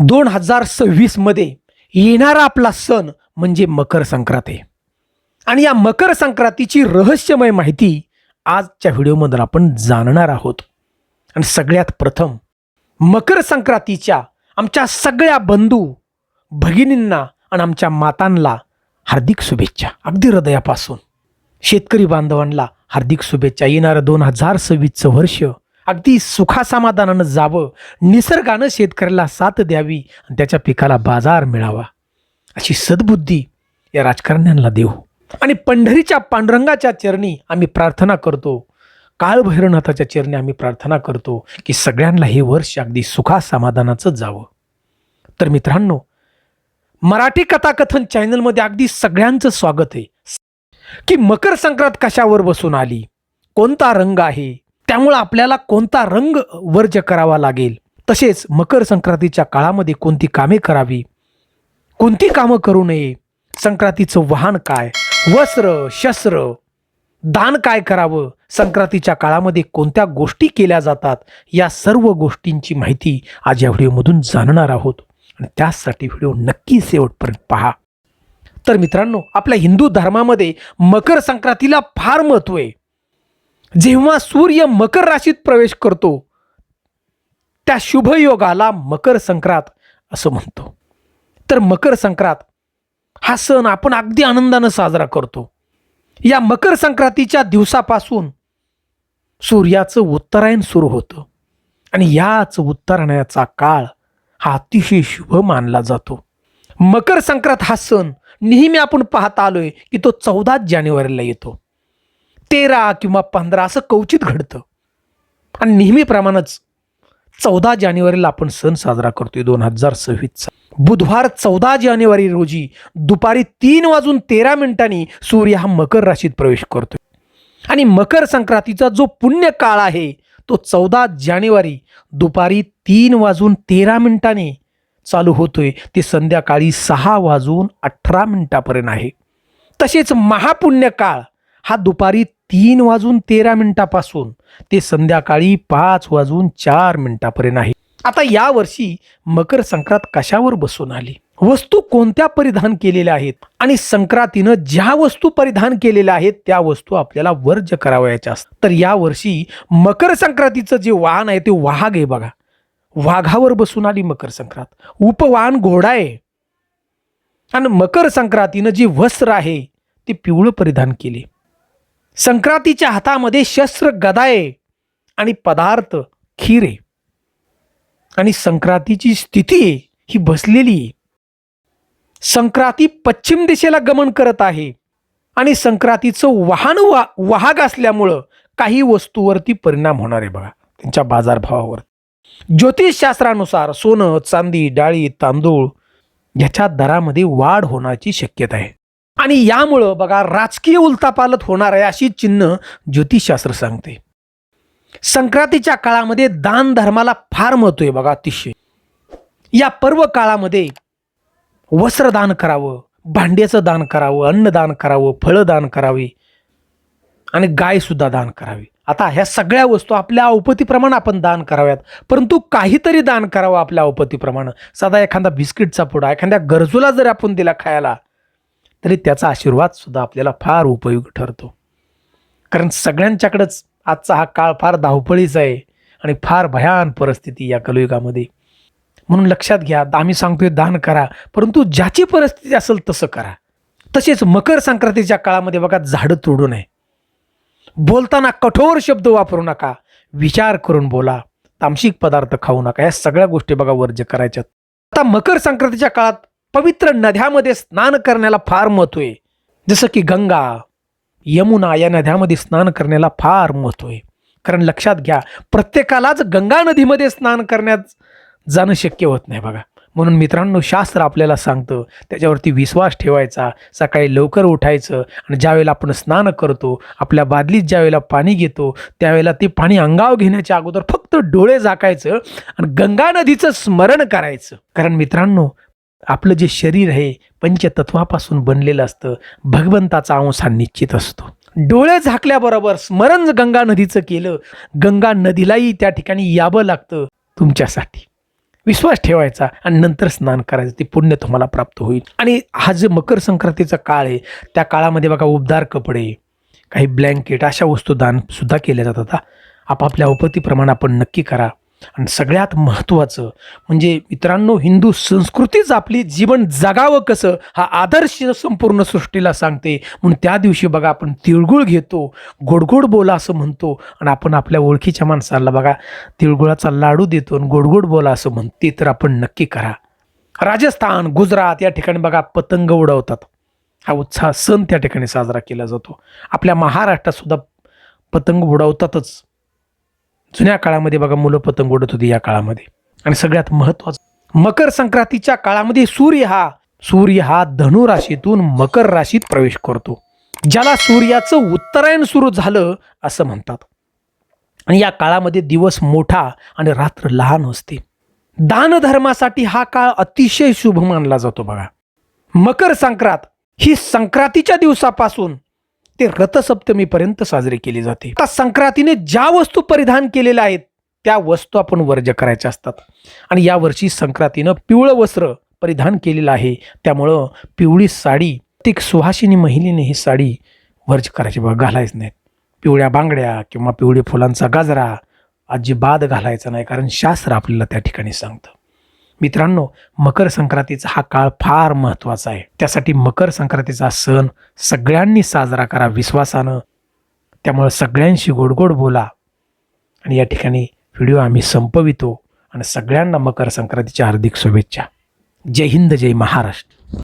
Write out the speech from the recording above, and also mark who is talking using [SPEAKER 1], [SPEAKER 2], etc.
[SPEAKER 1] दोन हजार सव्वीसमध्ये येणारा आपला सण म्हणजे मकर संक्रांत. आहे आणि या मकर संक्रांतीची रहस्यमय माहिती आजच्या व्हिडिओमधून आपण जाणणार आहोत. आणि सगळ्यात प्रथम मकर संक्रांतीच्या आमच्या सगळ्या बंधू भगिनींना आणि आमच्या मातांना हार्दिक शुभेच्छा. अगदी हृदयापासून. शेतकरी बांधवांना हार्दिक शुभेच्छा. येणारं दोन हजार सव्वीसचं वर्ष अगदी सुखासमाधानानं जावं निसर्गानं शेतकऱ्याला साथ द्यावी आणि त्याच्या पिकाला बाजार मिळावा. अशी सद्बुद्धी या राजकारण्यांना देऊ. आणि पंढरीच्या पांडुरंगाच्या चरणी आम्ही प्रार्थना करतो. काळभैरवनाथाच्या चरणी आम्ही प्रार्थना करतो की सगळ्यांना हे वर्ष अगदी सुखासमाधानाचं जावं. तर मित्रांनो मराठी कथाकथन चॅनलमध्ये अगदी सगळ्यांचं स्वागत आहे. की मकर संक्रांत कशावर बसून आली? कोणता रंग आहे? त्यामुळं आपल्याला कोणता रंग वर्ज करावा लागेल? तसेच मकर संक्रांतीच्या काळामध्ये कोणती कामे करावी? कोणती कामं करू नये? संक्रांतीचं वाहन काय? वस्त्र शस्त्र दान काय करावं? संक्रांतीच्या काळामध्ये कोणत्या गोष्टी केल्या जातात? या सर्व गोष्टींची माहिती आज या व्हिडिओमधून जाणणार आहोत. आणि त्यासाठी व्हिडिओ नक्की शेवटपर्यंत पहा. तर मित्रांनो आपल्या हिंदू धर्मामध्ये मकर संक्रांतीला फार महत्त्व आहे. जेव्हा सूर्य मकर राशीत प्रवेश करतो त्या शुभयोगाला मकर संक्रांत असं म्हणतो. तर मकर संक्रांत हा सण आपण अगदी आनंदानं साजरा करतो. या मकर संक्रांतीच्या दिवसापासून सूर्याचं उत्तरायण सुरू होतं आणि याच उत्तरायणाचा काळ हा अतिशय शुभ मानला जातो. मकर संक्रांत हा सण नेहमी आपण पाहत आलोय की तो चौदा जानेवारीला येतो. तेरा किंवा पंधरा असं कवचित घडतं. आणि नेहमीप्रमाणेच चौदा जानेवारीला आपण सण साजरा करतोय दोन हजार सव्वीसचा. बुधवार चौदा जानेवारी रोजी दुपारी तीन वाजून तेरा मिनिटांनी सूर्य हा मकर राशीत प्रवेश करतोय. आणि मकर संक्रांतीचा जो पुण्य काळ आहे तो चौदा जानेवारी दुपारी तीन वाजून तेरा मिनिटांनी चालू होतोय. ते संध्याकाळी सहा वाजून अठरा मिनिटापर्यंत आहे. तसेच महापुण्य काळ हा दुपारी तीन वाजून तेरा मिनिटापासून. ते संध्याकाळी पाच वाजून चार मिनिटापर्यंत आहे. आता यावर्षी मकर संक्रांत कशावर बसून आली? वस्तू कोणत्या परिधान केलेल्या आहेत? आणि संक्रांतीनं ज्या वस्तू परिधान केलेल्या आहेत त्या वस्तू आपल्याला वर्ज करावयाच्या असतात. तर यावर्षी मकर संक्रांतीचं जे वाहन आहे ते वाघ आहे बघा. वाघावर बसून आली मकर संक्रांत. उपवाहन घोडा आहे. आणि मकर संक्रांतीनं जे वस्त्र आहे ते पिवळं परिधान केले. संक्रांतीच्या हातामध्ये शस्त्र गदाये आणि पदार्थ खीर. आहे आणि संक्रांतीची स्थिती ही बसलेली आहे. संक्रांती पश्चिम दिशेला गमन करत आहे. आणि संक्रांतीचं वाहन वा वाहक असल्यामुळं काही वस्तूवरती परिणाम होणार आहे बघा. त्यांच्या बाजारभावावर. ज्योतिषशास्त्रानुसार सोनं चांदी डाळी तांदूळ याच्या दरामध्ये वाढ होण्याची शक्यता आहे. आणि यामुळं बघा राजकीय उलतापालत होणार आहे अशी चिन्ह ज्योतिषशास्त्र सांगते. संक्रांतीच्या काळामध्ये दान धर्माला फार महत्त्व आहे बघा अतिशय. या पर्व काळामध्ये वस्त्रदान करावं भांड्याचं दान करावं अन्नदान करावं फळं दान करावी आणि गायसुद्धा दान करावी. आता ह्या सगळ्या वस्तू आपल्या औपतीप्रमाणे आपण दान कराव्यात परंतु काहीतरी दान करावं आपल्या औपतीप्रमाणे साधा एखादा बिस्किटचा पुडा एखाद्या गरजूला जर आपण दिला खायला तरी त्याचा आशीर्वाद सुद्धा आपल्याला फार उपयोगी ठरतो. कारण सगळ्यांच्याकडंच आजचा हा काळ फार धावपळीचा आहे आणि फार भयान परिस्थिती या कलयुगामध्ये. म्हणून लक्षात घ्या आम्ही सांगतोय दान करा परंतु ज्याची परिस्थिती असेल तसं करा. तसेच मकर संक्रांतीच्या काळामध्ये बघा झाडं तोडू नये. बोलताना कठोर शब्द वापरू नका विचार करून बोला तामसिक पदार्थ खाऊ नका या सगळ्या गोष्टी बघा वर्ज करायच्यात. आता मकर संक्रांतीच्या काळात पवित्र नद्यामध्ये स्नान करण्याला फार महत्त्व आहे. जसं की गंगा यमुना या नद्यामध्ये स्नान करण्याला फार महत्त्व आहे. कारण लक्षात घ्या प्रत्येकालाच गंगा नदीमध्ये स्नान करण्यात जाणं शक्य होत नाही बघा. म्हणून मित्रांनो शास्त्र आपल्याला सांगतं त्याच्यावरती विश्वास ठेवायचा सकाळी लवकर उठायचं आणि ज्यावेळेला आपण स्नान करतो आपल्या बादलीत ज्यावेळेला पाणी घेतो त्यावेळेला ते पाणी अंगावर घेण्याच्या अगोदर फक्त डोळे झाकायचं आणि गंगा नदीचं स्मरण करायचं. कारण मित्रांनो आपलं जे शरीर आहे पंचतत्वापासून बनलेलं असतं. भगवंताचा अंश हा निश्चित असतो. डोळे झाकल्याबरोबर स्मरण गंगा नदीचं केलं गंगा नदीलाही त्या ठिकाणी यावं लागतं तुमच्यासाठी. विश्वास ठेवायचा आणि नंतर स्नान करायचं ते पुण्य तुम्हाला प्राप्त होईल. आणि हा जे मकर संक्रांतीचा काळ आहे त्या काळामध्ये बघा उबदार कपडे काही ब्लँकेट अशा वस्तू दानसुद्धा केल्या जातात. आपापल्या उपतीप्रमाणे आपण नक्की करा. आणि सगळ्यात महत्त्वाचं म्हणजे मित्रांनो हिंदू संस्कृतीच आपली जीवन जगावं कसं हा आदर्श संपूर्ण सृष्टीला सांगते. म्हणून त्या दिवशी बघा आपण तिळगुळ घेतो गोडगोड बोला असं म्हणतो आणि आपण आपल्या ओळखीच्या माणसाला बघा तिळगुळाचा लाडू देतो आणि गोडगोड बोला असं म्हणतो ते तर आपण नक्की करा. राजस्थान गुजरात या ठिकाणी बघा पतंग उडवतात. हा उत्साह सण त्या ठिकाणी साजरा केला जातो. आपल्या महाराष्ट्रात सुद्धा पतंग उडवतातच. जुन्या काळामध्ये बघा मुलं पतंग उडत होती या काळामध्ये. आणि सगळ्यात महत्वाचं मकर संक्रांतीच्या काळामध्ये सूर्य हा सूर्य हा धनु राशीतून मकर राशीत प्रवेश करतो. ज्याला सूर्याचं उत्तरायण सुरू झालं असं म्हणतात. आणि या काळामध्ये दिवस मोठा आणि रात्र लहान असते. दानधर्मासाठी हा काळ अतिशय शुभ मानला जातो बघा. मकर संक्रांत ही संक्रांतीच्या दिवसापासून ते रथसप्तमीपर्यंत साजरी केली जाते. आता संक्रांतीने ज्या वस्तू परिधान केलेल्या आहेत त्या वस्तू आपण वर्ज करायच्या असतात. आणि यावर्षी संक्रांतीनं पिवळं वस्त्र परिधान केलेलं आहे. त्यामुळं पिवळी साडी ती सुहासिनी महिलेने ही साडी वर्ज करायची. बघा घालायच नाहीत पिवळ्या बांगड्या किंवा पिवळ्या फुलांचा गाजरा अजिबात घालायचा नाही कारण शास्त्र आपल्याला त्या ठिकाणी सांगतं. मित्रांनो मकर संक्रांतीचा हा काळ फार महत्त्वाचा आहे. त्यासाठी मकर संक्रांतीचा सण सगळ्यांनी साजरा करा विश्वासानं. त्यामुळं सगळ्यांशी गोडगोड बोला. आणि या ठिकाणी व्हिडिओ आम्ही संपवितो. आणि सगळ्यांना मकर संक्रांतीच्या हार्दिक शुभेच्छा. जय हिंद जय महाराष्ट्र.